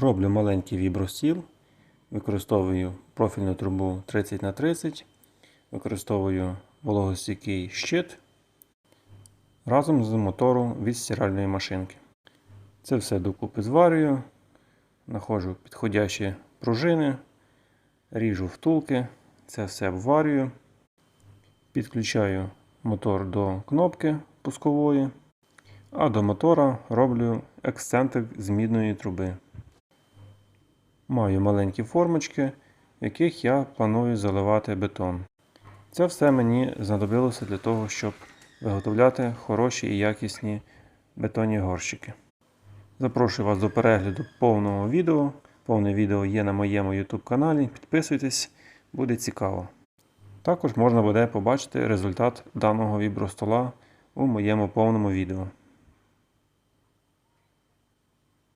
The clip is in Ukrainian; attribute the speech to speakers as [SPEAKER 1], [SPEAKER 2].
[SPEAKER 1] Роблю маленький вібростіл, використовую профільну трубу 30х30, використовую вологостійкий щит разом з мотором від стиральної машинки. Це все докупи зварюю, знаходжу підходящі пружини, ріжу втулки, це все обварюю, підключаю мотор до кнопки пускової, а до мотора роблю ексцентрик з мідної труби. Маю маленькі формочки, в яких я планую заливати бетон. Це все мені знадобилося для того, щоб виготовляти хороші і якісні бетонні горщики. Запрошую вас до перегляду повного відео. Повне відео є на моєму YouTube каналі. Підписуйтесь, буде цікаво. Також можна буде побачити результат даного вібростола у моєму повному відео.